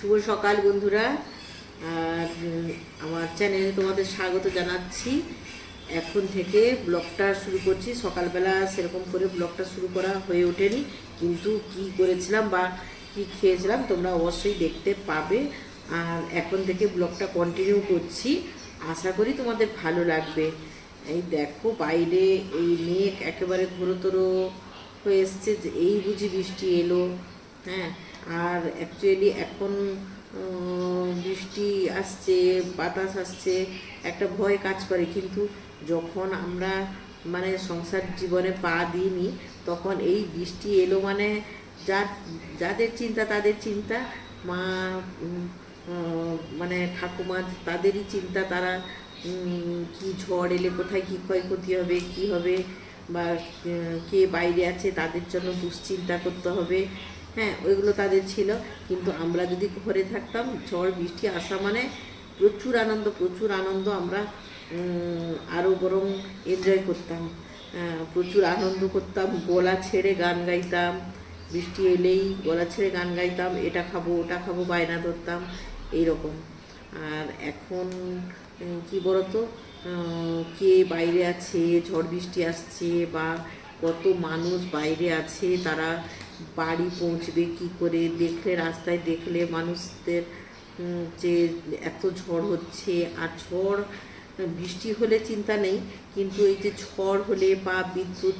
শুভ সকাল বন্ধুরা। আর আমার চ্যানেলে তোমাদের স্বাগত জানাচ্ছি। এখন থেকে ব্লগটা শুরু করছি। সকালবেলা সেরকম করে ব্লগটা শুরু করা হয়ে ওঠেনি। কিন্তু কি করেছিলাম বা কি খেয়েছিলাম তোমরা অবশ্যই দেখতে পাবে। আর এখন থেকে ব্লগটা কন্টিনিউ করছি। আশা করি তোমাদের ভালো লাগবে। এই দেখো, বাইরে এই মেঘ একেবারে ঘোরতর হয়ে এসছে যে এই বুঝি বৃষ্টি এলো। হ্যাঁ আর অ্যাকচুয়ালি এখন বৃষ্টি আসছে, বাতাস আসছে, একটা ভয় কাজ করে। কিন্তু যখন আমরা মানে সংসার জীবনে পা দিইনি, তখন এই বৃষ্টি এলো মানে যার, যাদের চিন্তা তাদের চিন্তা। মা মানে ঠাকুমা, তাদেরই চিন্তা। তারা কি ঝড় এলে কোথায় কী ক্ষয়ক্ষতি হবে, কি হবে? বা কে বাইরে আছে, তাদের জন্য দুশ্চিন্তা করতে হবে। হ্যাঁ ওইগুলো তাদের ছিল। কিন্তু আমরা যদি ঘরে থাকতাম, ঝড়, বৃষ্টি, আসা মানে প্রচুর আনন্দ প্রচুর আনন্দ আমরা আরও বরং এনজয় করতাম। প্রচুর আনন্দ করতাম, গলা ছেড়ে গান গাইতাম। বৃষ্টি এলেই গলা ছেড়ে গান গাইতাম, এটা খাব, ওটা খাব, বায়না ধরতাম, এইরকম। আর এখন কি বলতো? কে বাইরে আছে, ঝড়, বৃষ্টি আসছে বা কত মানুষ বাইরে আছে, তারা বাড়ি পৌঁছবে, কি করে দেখলে, রাস্তায় দেখলে মানুষদের যে এত ঝড় হচ্ছে, আর ঝড়, বৃষ্টি হলে চিন্তা নেই, কিন্তু এই যে ঝড় হলে বা বিদ্যুৎ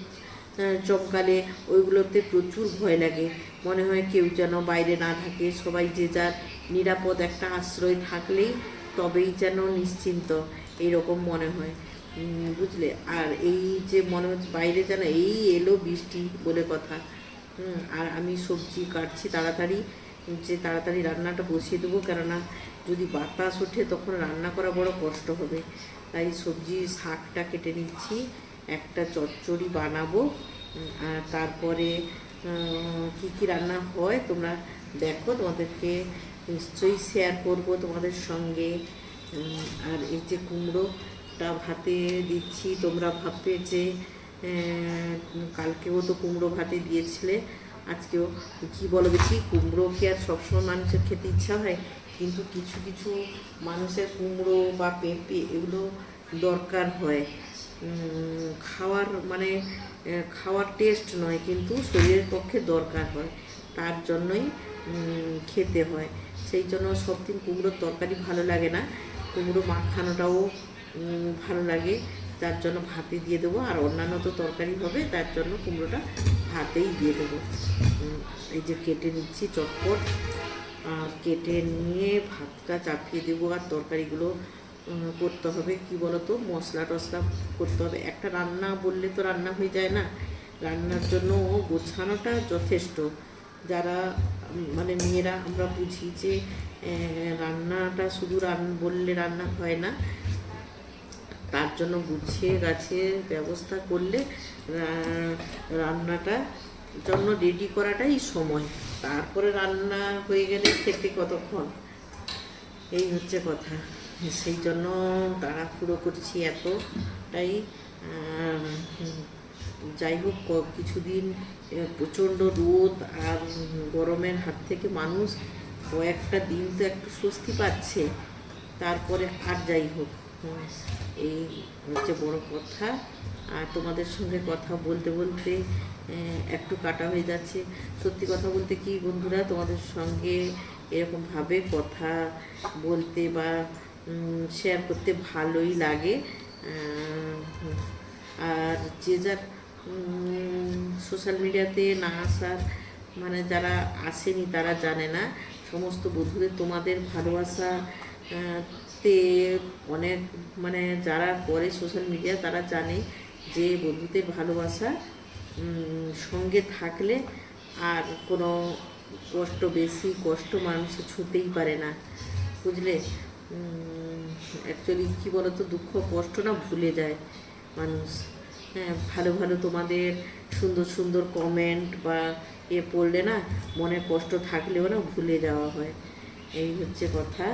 চমকালে ওইগুলোতে প্রচুর ভয় লাগে। মনে হয় কেউ যেন বাইরে না থাকে, সবাই যে যার নিরাপদ একটা আশ্রয় থাকলেই তবেই যেন নিশ্চিন্ত, এইরকম মনে হয়। বুঝলে? আর এই যে মনে হচ্ছে বাইরে যেন এই এলো বৃষ্টি বলে কথা। আর আমি সবজি কাটছি তাড়াতাড়ি, যে তাড়াতাড়ি রান্নাটা বসিয়ে দেবো, কেননা যদি বাতাস ওঠে তখন রান্না করা বড় কষ্ট হবে। তাই সবজি শাকটা কেটে নিচ্ছি, একটা চচ্চড়ি বানাবো আর তারপরে কি কি রান্না হয় তোমরা দেখো, তোমাদেরকে নিশ্চয়ই শেয়ার করব তোমাদের সঙ্গে। আর এই যে কুমড়োটা ভাতে দিচ্ছি, তোমরা ভাববে যে কালকেও তো কুমড়ো ভাতে দিয়েছিলে, আজকেও কি বলো দেখি, কুমড়ো কি আর সবসময় মানুষের খেতে ইচ্ছা হয়? কিন্তু কিছু কিছু মানুষের কুমড়ো বা পেঁপে এগুলো দরকার হয়। খাওয়ার মানে খাওয়ার টেস্ট নয়, কিন্তু শরীরের পক্ষে দরকার হয়। তার জন্যই খেতে হয়। সেই জন্য সব দিন কুমড়োর তরকারি ভালো লাগে না। কুমড়ো মাখানোটাও ভালো লাগে। তার জন্য ভাতে দিয়ে দেবো, আর অন্যান্য তো তরকারি হবে, তার জন্য কুমড়োটা ভাতেই দিয়ে দেবো। এই যে কেটে নিচ্ছি চটপট কেটে নিয়ে ভাতটা চাপিয়ে দেবো, আর তরকারিগুলো করতে হবে, কি বলতো, মশলা টশলা করতে হবে। একটা রান্না বললে তো রান্না হয়ে যায় না, রান্নার জন্য গোছানোটা যথেষ্ট। যারা মানে মেয়েরা, আমরা বুঝি যে রান্নাটা শুধু রান, বললে রান্না হয় না তার জন্য গুছিয়ে গাছিয়ে ব্যবস্থা করলে রান্নাটা জন্য রেডি করাটাই সময়। তারপরে রান্না হয়ে গেলে খেতে কতক্ষণ? এই হচ্ছে কথা। সেই জন্য তাড়াহুড়ো করছি এতটাই। যাই হোক কিছুদিন প্রচণ্ড রোদ আর গরমের হাত থেকে মানুষ কয়েকটা দিন তো একটু স্বস্তি পাচ্ছে। তারপরে আর যাই হোক। এই হচ্ছে বড় কথা। আর তোমাদের সঙ্গে কথা বলতে বলতে একটু কাটা হয়ে যাচ্ছে। সত্যি কথা বলতে কি বন্ধুরা, তোমাদের সঙ্গে এরকমভাবে কথা বলতে বা শেয়ার করতে ভালোই লাগে। আর যে যার সোশ্যাল মিডিয়াতে না আসার মানে যারা আসেনি তারা জানে না। সমস্ত বন্ধুদের তোমাদের ভালোবাসা আহ, তে অনেক মানে যারা করে সোশ্যাল মিডিয়া তারা জানে যে বন্ধুদের ভালোবাসা সঙ্গে থাকলে আর কোনো কষ্ট বেশি কষ্ট মানুষে ছুতেই পারে না বুঝলে? অ্যাকচুয়ালি কী বলতো দুঃখ কষ্ট না ভুলে যায় মানুষ। হ্যাঁ ভালো ভালো তোমাদের সুন্দর সুন্দর কমেন্ট বা এ পড়লে না মনে কষ্ট থাকলেও না ভুলে যাওয়া হয়। এই হচ্ছে কথা।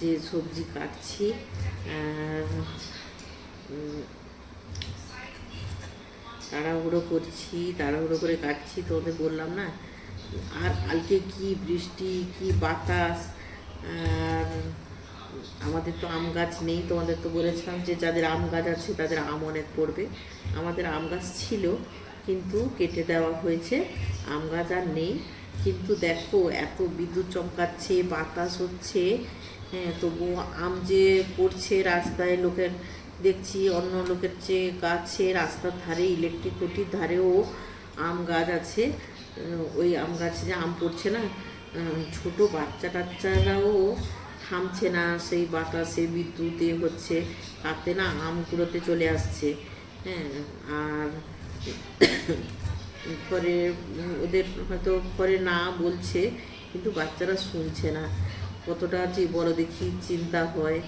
যে সবজি কাটছি, আর তাড়াহুড়ো করছি, তাড়াহুড়ো করে কাটছি, তোমাদের বললাম না? আর কালকে কি বৃষ্টি, কি বাতাস, আর আমাদের তো আম গাছ নেই, তোমাদের তো বলেছিলাম যে যাদের আম গাছ আছে তাদের আম অনেক পড়বে। আমাদের আম গাছ ছিল, কিন্তু কেটে দেওয়া হয়েছে, আম গাছ আর নেই। কিন্তু দেখো, এত বিদ্যুৎ চমকাচ্ছে, বাতাস হচ্ছে হ্যাঁ তবুও আম যে পড়ছে রাস্তায়, লোকের দেখছি, অন্য লোকের চেয়ে গাছে রাস্তার ধারে ইলেকট্রিক খুঁটির ধারেও আম গাছ আছে। ওই আম গাছে যে আম পড়ছে না ছোট বাচ্চা টাচ্চারাও থামছে না, সেই বাতাসে বিদ্যুতে হচ্ছে, তাতে না আমগুলোতে চলে আসছে। হ্যাঁ আর পরে ওদের হয়তো পরে না বলছে, কিন্তু বাচ্চারা শুনছে না। কতটা যে বড় দেখি চিন্তা হয়।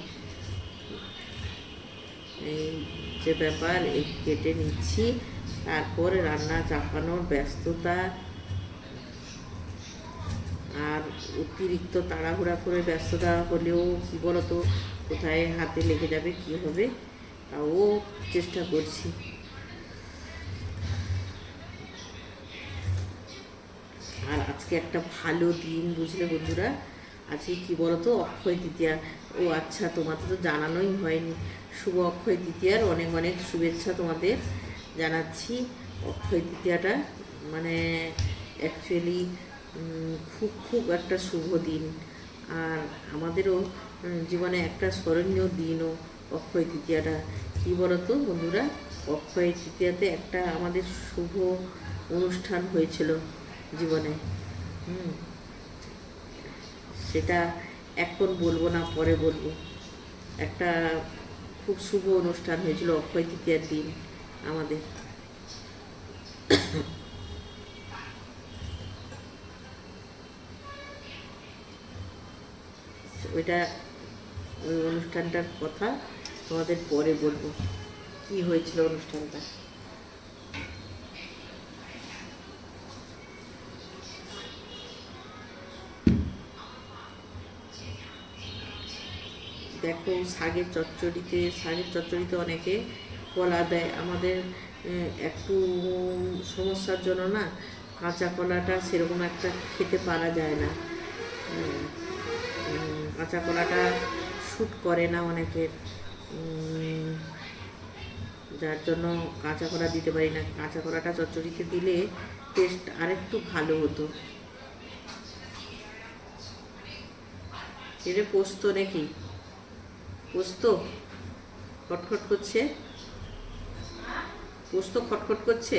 এই যে ব্যাপার, এই কেটে নিচ্ছি। তারপরে রান্না চাপানোর ব্যস্ততা। আর অতিরিক্ত তাড়াহুড়া করে ব্যস্ততা হলেও কী বলতো, কোথায় হাতে লেগে যাবে, কি হবে, তাও চেষ্টা করছি। আর আজকে একটা ভালো দিন, বুঝলে বন্ধুরা? আজকে কি বলতো, অক্ষয় তৃতীয়া। ও আচ্ছা তোমাদের তো জানানোই হয়নি। শুভ অক্ষয় তৃতীয়ার অনেক অনেক শুভেচ্ছা তোমাদের জানাচ্ছি। অক্ষয় তৃতীয়াটা মানে অ্যাকচুয়ালি খুব খুব একটা শুভ দিন। আর আমাদেরও জীবনে একটা স্মরণীয় দিনও অক্ষয় তৃতীয়াটা। কী বলতো বন্ধুরা, অক্ষয় তৃতীয়াতে একটা আমাদের শুভ অনুষ্ঠান হয়েছিল জীবনে। হুম। সেটা এখন বলব না, পরে বলব। একটা খুব শুভ অনুষ্ঠান হয়েছিল, অক্ষয় তৃতীয়ার দিন আমাদের। ওইটা, ওই অনুষ্ঠানটার কথা তোমাদের পরে বলব। কি হয়েছিল অনুষ্ঠানটা? দেখো শাকের চচ্চড়িতে শাকের চচ্চড়িতে অনেকে কলা দেয়। আমাদের একটু সমস্যার জন্য না কাঁচা কলাটা সেরকম একটা খেতে পারা যায় না। কাঁচা কলাটা শ্যুট করে না অনেকের যার জন্য কাঁচা কলা দিতে পারি না। কাঁচা কলাটা চচ্চড়িতে দিলে টেস্ট আরেকটু ভালো হতো। এটা পোস্ত নাকি? পোস্ত খটখট করছে। পোস্ত খটখট করছে?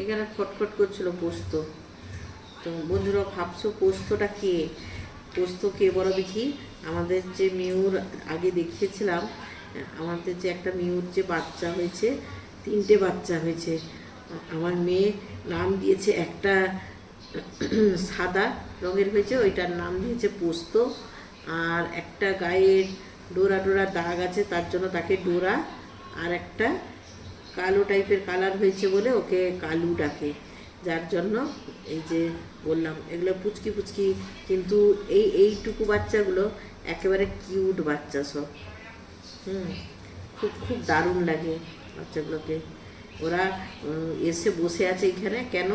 এখানে খটখট করছিল পোস্ত। তো বন্ধুরা, ভাবছ পোস্তটা কে? পোস্ত কে বলো দেখি। আমাদের যে মিউর আগে দেখিয়েছিলাম, আমাদের যে একটা মিউর যে বাচ্চা হয়েছে, তিনটে বাচ্চা হয়েছে। আমার মেয়ে নাম দিয়েছে একটা সাদা রঙের হয়েছে, ওইটার নাম দিয়েছে পোস্ত। আর একটা গায়ের ডোরা ডোরা দাগ আছে, তার জন্য তাকে ডোরা। আর একটা কালো টাইপের কালার হয়েছে বলে ওকে কালু ডাকে। যার জন্য এই যে বললাম, এগুলো পুচকি পুচকি, কিন্তু এই এইটুকু বাচ্চাগুলো একেবারে কিউট বাচ্চা সব। হুম, খুব খুব দারুণ লাগে বাচ্চাগুলোকে। ওরা এসে বসে আছে এখানে। কেন?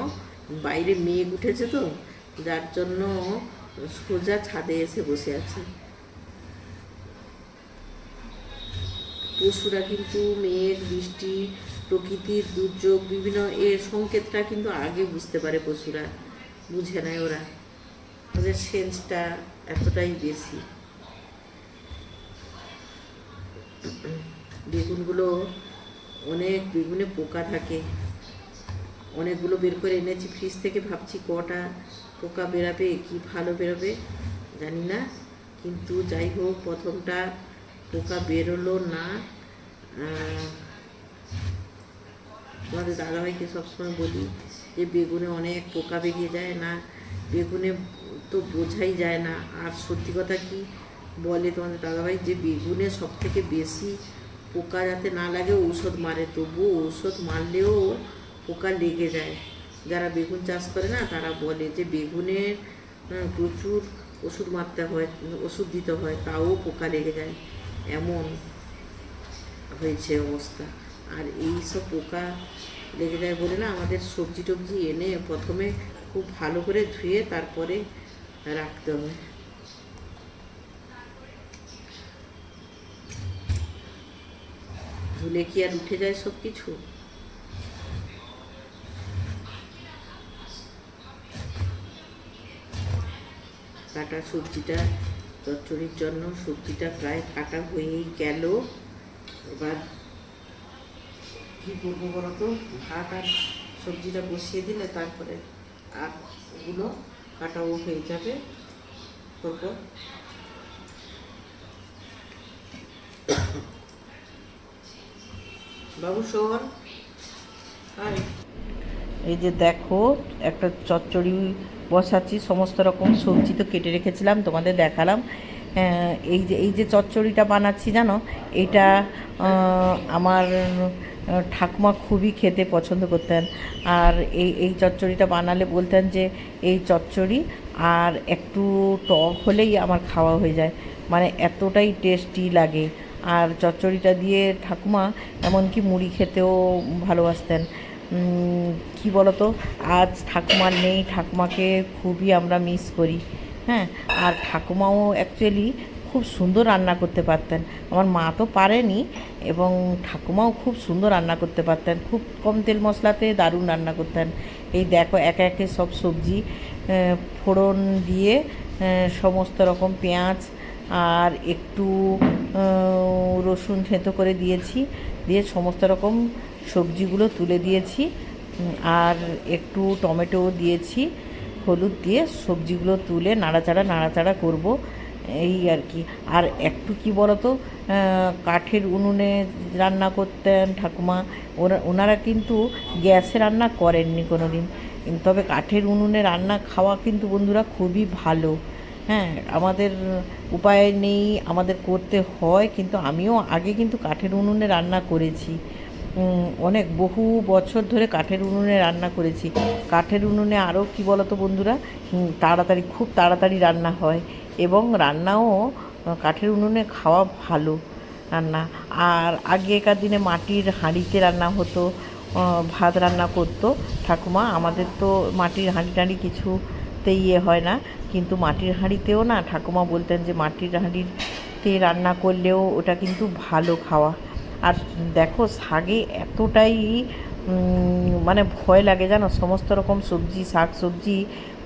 বাইরে মেঘ উঠেছে তো, যার জন্য সোজা ছাদে এসে বসে আছে। পশুরা কিন্তু মেঘ, বৃষ্টি, প্রকৃতির দুর্যোগ, বিভিন্ন এর সংকেতটা কিন্তু আগে বুঝতে পারে পশুরা। বুঝে নেয় ওরা। ওদের সেন্সটা এতটাই বেশি। বেগুনগুলো অনেক বেগুনে পোকা থাকে। অনেকগুলো বের করে এনেছি। ফ্রিজ থেকে ভাবছি কটা পোকা বেরাবে, কি ভালো বেরোবে, জানি না। কিন্তু যাই হোক, প্রথমটা পোকা বেরোলো না। তোমাদের দাদাভাইকে সবসময় বলি যে, বেগুনে অনেক পোকা বেরিয়ে যায় না। বেগুনে তো বোঝাই যায় না। আর সত্যি কথা কি বলে তোমাদের দাদাভাই? যে বেগুনে সব থেকে বেশি পোকা যাতে না লাগে, ঔষধ মারে। তবুও ঔষধ মারলেও পোকা লেগে যায়। যারা বেগুন চাষ করে না, তারা বলে যে বেগুনের প্রচুর ওষুধ মারতে হয়, ওষুধ দিতে হয়, তাও পোকা লেগে যায়। এমন হয়েছে অবস্থা। আর এই সব পোকা লেগে যায় বলে না, আমাদের সবজি টবজি এনে প্রথমে খুব ভালো করে ধুয়ে তারপরে রাখতে হবে ধুলে কি আর উঠে যায় সব কিছু কাটা সবজিটা, চচ্চড়ির জন্য সবজিটা প্রায় কাটা হয়েই গেল। এবার কী করব বলো তো ভাত আর সবজিটা বসিয়ে দিলে তারপরে আর ওগুলো কাটাও হয়ে যাবে। তারপর এই যে দেখো, একটা চচ্চড়ি বসাচ্ছি, সমস্ত রকম সবজি তো কেটে রেখেছিলাম, তোমাদের দেখালাম। এই যে এই যে চচ্চড়িটা বানাচ্ছি, জানো? এটা আমার ঠাকুমা খুবই খেতে পছন্দ করতেন। আর এই এই চচ্চড়িটা বানালে বলতেন যে, এই চচ্চড়ি আর একটু টক হলেই আমার খাওয়া হয়ে যায়। মানে এতটাই টেস্টি লাগে। আর চচ্চড়িটা দিয়ে ঠাকুমা এমনকি মুড়ি খেতেও ভালোবাসতেন। কি বলতো? আজ ঠাকুমার নেই, ঠাকুমাকে খুবই আমরা মিস করি। হ্যাঁ আর ঠাকুমাও অ্যাকচুয়ালি খুব সুন্দর রান্না করতে পারতেন। আমার মা তো পারেনি এবং ঠাকুমাও খুব সুন্দর রান্না করতে পারতেন। খুব কম তেল মশলাতে দারুণ রান্না করতেন। এই দেখো, একে একে সব সবজি ফোড়ন দিয়ে সমস্ত রকম পেঁয়াজ আর একটু রসুন থেঁতো করে দিয়েছি। দিয়ে সমস্ত রকম সবজিগুলো তুলে দিয়েছি। আর একটু টমেটো দিয়েছি। হলুদ দিয়ে সবজিগুলো তুলে নাড়াচাড়া নাড়াচাড়া করব। এই আর কি। আর একটু কি বলতো কাঠের উনুনে রান্না করতেন ঠাকুমা। ওরা, ওনারা কিন্তু গ্যাসে রান্না করেননি কোনো দিন তবে কাঠের উনুনে রান্না খাওয়া কিন্তু বন্ধুরা খুবই ভালো। হ্যাঁ আমাদের উপায় নেই, আমাদের করতে হয়, কিন্তু আমিও আগে কিন্তু কাঠের উনুনে রান্না করেছি। অনেক, বহু বছর ধরে কাঠের উনুনে রান্না করেছি। কাঠের উনুনে আরও কি বলতো বন্ধুরা? তাড়াতাড়ি, খুব তাড়াতাড়ি রান্না হয় এবং রান্নাও কাঠের উনুনে খাওয়া ভালো রান্না। আর আগেকার দিনে মাটির হাঁড়িতে রান্না হতো ভাত রান্না করতো। ঠাকুমা, আমাদের তো মাটির হাঁড়ি টাঁড়ি কিছুতে ইয়ে হয় না। কিন্তু মাটির হাঁড়িতেও না ঠাকুমা বলতেন যে মাটির হাঁড়িতে রান্না করলেও ওটা কিন্তু ভালো খাওয়া। আর দেখো শাগে এতটাই মানে ভয় লাগে জানো, সমস্ত রকম সবজি, শাক সবজি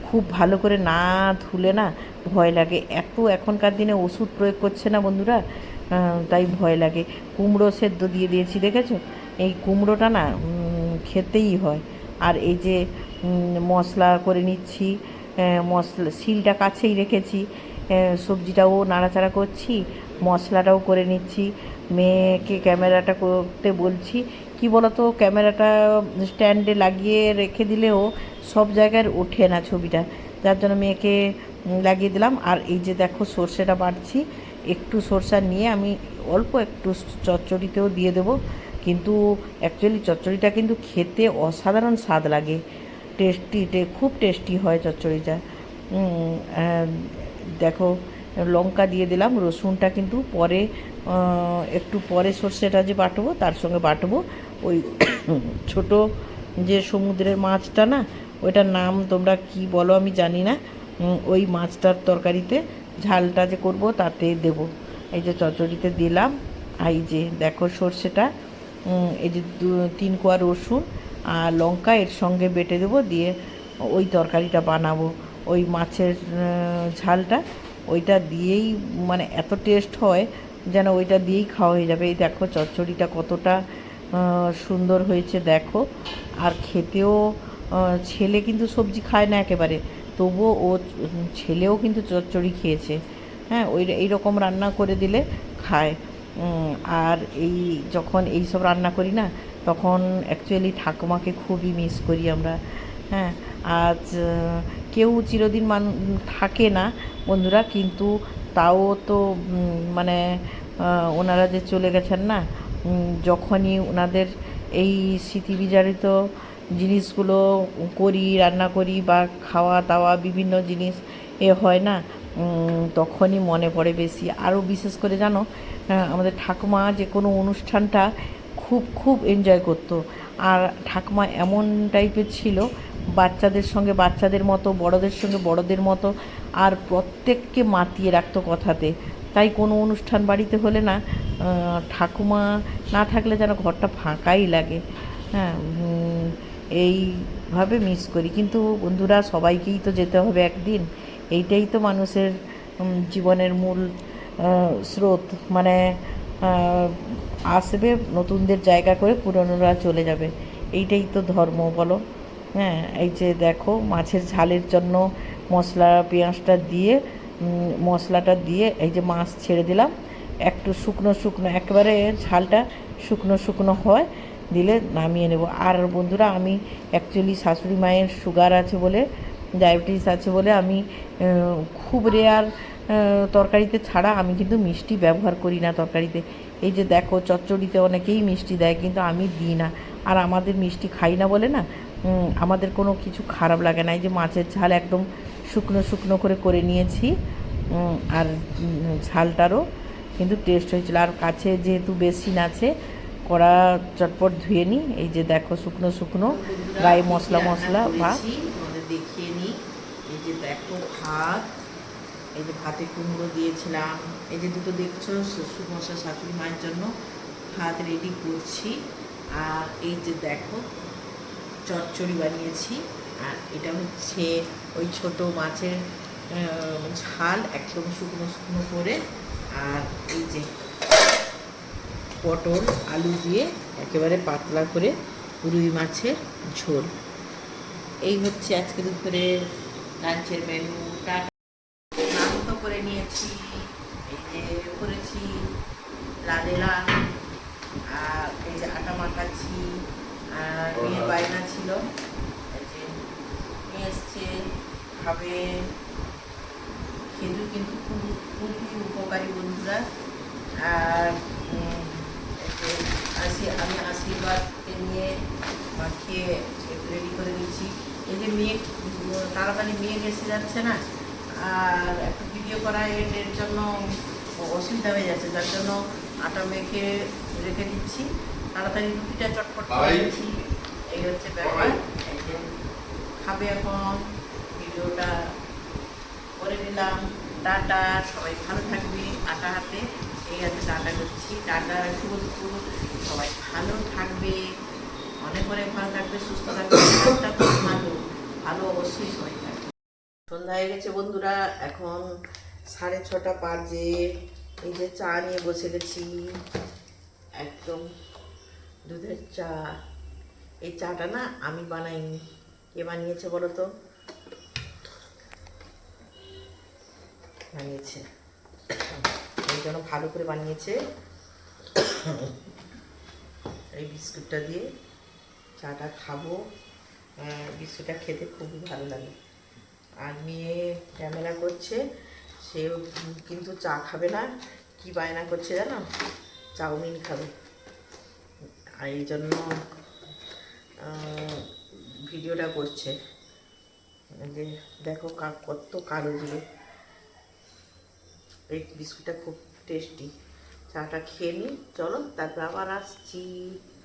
খুব ভালো করে না ধুলে না ভয় লাগে। এত এখনকার দিনে ওষুধ প্রয়োগ করছে না বন্ধুরা তাই ভয় লাগে। কুমড়ো সেদ্ধ দিয়ে দিয়েছি, দেখেছ? এই কুমড়োটা না খেতেই হয়। আর এই যে মশলা করে নিচ্ছি মশলা, শিলটা কাছেই রেখেছি। সবজিটাও নাড়াচাড়া করছি, মশলাটাও করে নিচ্ছি। মেয়েকে ক্যামেরাটা করতে বলছি, কি বলতো, ক্যামেরাটা স্ট্যান্ডে লাগিয়ে রেখে দিলেও সব জায়গায় ওঠে না ছবিটা। যার জন্য মেয়েকে লাগিয়ে দিলাম। আর এই যে দেখো সর্ষেটা বাড়ছি একটু সরষা নিয়ে আমি অল্প একটু চচ্চড়িতেও দিয়ে দেবো। কিন্তু অ্যাকচুয়ালি চচ্চড়িটা কিন্তু খেতে অসাধারণ স্বাদ লাগে। টেস্টি খুব টেস্টি হয় চচ্চড়িটা। দেখো, লঙ্কা দিয়ে দিলাম, রসুনটা কিন্তু পরে একটু পরে সর্ষেটা যে বাটবো, তার সঙ্গে বাটবো। ওই ছোট যে সমুদ্রের মাছটা না, ওইটার নাম তোমরা কি বলো আমি জানি না। ওই মাছটার তরকারিতে ঝালটা যে করব, তাতে দেব। এই যে চচ্চড়িতে দিলাম, এই যে দেখো সর্ষেটা এই যে তিন কোয়া রসুন আর লঙ্কা এর সঙ্গে বেটে দেবো, দিয়ে ওই তরকারিটা বানাবো। ওই মাছের ঝালটা ওইটা দিয়েই মানে এত টেস্ট হয় যেন ওইটা দিয়েই খাওয়া হয়ে যাবে। এই দেখো চচ্চড়িটা কতটা সুন্দর হয়েছে দেখো। আর খেতেও ছেলে কিন্তু সবজি খায় না একেবারে, তবুও ও ছেলেও কিন্তু চচ্চড়ি খেয়েছে। হ্যাঁ ওই এই রকম রান্না করে দিলে খায়। আর এই যখন এই সব রান্না করি না তখন অ্যাকচুয়ালি ঠাকুমাকে খুবই মিস করি আমরা। হ্যাঁ আজ কেউ চিরদিন মান, থাকে না বন্ধুরা, কিন্তু তাও তো মানে ওনারা যে চলে গেছেন না যখনই ওনাদের এই স্মৃতি বিজারিত জিনিসগুলো করি, রান্না করি বা খাওয়া দাওয়া বিভিন্ন জিনিস এ হয় না তখনই মনে পড়ে বেশি। আরও বিশেষ করে জানো আমাদের ঠাকুমা যে কোনো অনুষ্ঠানটা খুব খুব এনজয় করতো। আর ঠাকুমা এমন টাইপের ছিল, বাচ্চাদের সঙ্গে বাচ্চাদের মতো, বড়দের সঙ্গে বড়দের মতো, আর প্রত্যেককে মাতিয়ে রাখতো কথাতে। তাই কোনো অনুষ্ঠান বাড়িতে হলে না ঠাকুমা না থাকলে যেন ঘরটা ফাঁকাই লাগে। হ্যাঁ এইভাবে মিস করি। কিন্তু বন্ধুরা, সবাইকেই তো যেতে হবে একদিন। এইটাই তো মানুষের জীবনের মূল স্রোত। মানে আসবে, নতুনদের জায়গা করে পুরনোরা চলে যাবে। এইটাই তো ধর্ম, বলো। হ্যাঁ এই যে দেখো, মাছের ঝালের জন্য মশলা, পেঁয়াজটা দিয়ে মশলাটা দিয়ে এই যে মাছ ছেড়ে দিলাম। একটু শুকনো শুকনো, একেবারে ঝালটা শুকনো শুকনো হয়, দিলে নামিয়ে নেব। আর বন্ধুরা, আমি অ্যাকচুয়ালি শাশুড়ি মায়ের সুগার আছে বলে ডায়াবেটিস আছে বলে আমি খুব রেয়ার তরকারিতে ছাড়া আমি কিন্তু মিষ্টি ব্যবহার করি না তরকারিতে। এই যে দেখো, চচ্চড়িতে অনেকেই মিষ্টি দেয়, কিন্তু আমি দিই না। আর আমাদের মিষ্টি খাই না বলে না আমাদের কোনো কিছু খারাপ লাগে না। এই যে মাছের ঝাল একদম শুকনো শুকনো করে করে নিয়েছি আর ঝালটারও কিন্তু টেস্ট হয়েছিল। আর কাছে যেহেতু বেসিন আছে, কড়া চটপট ধুয়ে নিই। এই যে দেখো, শুকনো শুকনো, গায়ে মশলা মশলা, ভাত। দেখিয়ে নিই। এই যে দেখো, ভাত। এই যে ভাতে কুমড়ো দিয়েছিলাম, এই যে দুটো দেখছ শ্বশুর মশা শাশুড়ি মায়ের জন্য ভাত রেডি করছি। আর এই যে দেখো, চচ্চড়ি বানিয়েছি, আর এটা হচ্ছে ওই ছোট মাছের ঝাল একদম শুকনো শুকনো করে। আর এই যে পটল, আলু দিয়ে একেবারে পাতলা করে রুই মাছের ঝোল। এই হচ্ছে আজকে দুপুরের লাঞ্চের তো করে নিয়েছি এই যে করেছি লাদেলা আর এই যে আটা মাখাচ্ছি আর মেয়ের বায়না ছিল এই যে নিয়ে এসছে খাবে। খেজুর কিন্তু খুব খুবই উপকারী বন্ধুরা। আর আশি- আমি আশীর্বাদকে নিয়ে মাখিয়ে রেডি করে দিচ্ছি। এই যে মেয়ে তাড়াতাড়ি মেয়ে এসে যাচ্ছে না? আর একটু ভিডিও করা এর জন্য অসুবিধা হয়ে যাচ্ছে যার জন্য আটা মেখে রেখে দিচ্ছি। তাড়াতাড়ি রুটিটা চটপট করে। দিচ্ছি এই হচ্ছে ব্যাপার। খাবে এখন ভিডিওটা করে দিলাম টাটা সবাই ভালো থাকবে আটা হাতে। এই হাতে টাটা করছি। টাটা শুভ দুপুর। সবাই ভালো থাকবে। অনেক অনেক ভালো থাকবে সুস্থ থাকবে। ভালো। ভালো অবশ্যই সবাই থাকবে। সন্ধ্যা হয়ে গেছে বন্ধুরা, এখন সাড়ে ছটা বাজে। এই যে চা নিয়ে বসে গেছি। একদম দুধের চা। এই চাটা না আমি বানাইনি। কে বানিয়েছে বলো তো? বানিয়েছে। এই জন্য ভালো করে বানিয়েছে। এই বিস্কুটটা দিয়ে চাটা খাব। বিস্কুটটা খেতে খুবই ভালো লাগে। আর মেয়ে ক্যামেরা করছে, সেও কিন্তু চা খাবে না। কি বায়না করছে জানো? চাউমিন খাবে। আর এই জন্য ভিডিওটা করছে। যে দেখো কত কালো দিলে এই বিস্কুটটা খুব টেস্টি চাটা খেয়ে নিই চলো, তারপর আবার আসছি।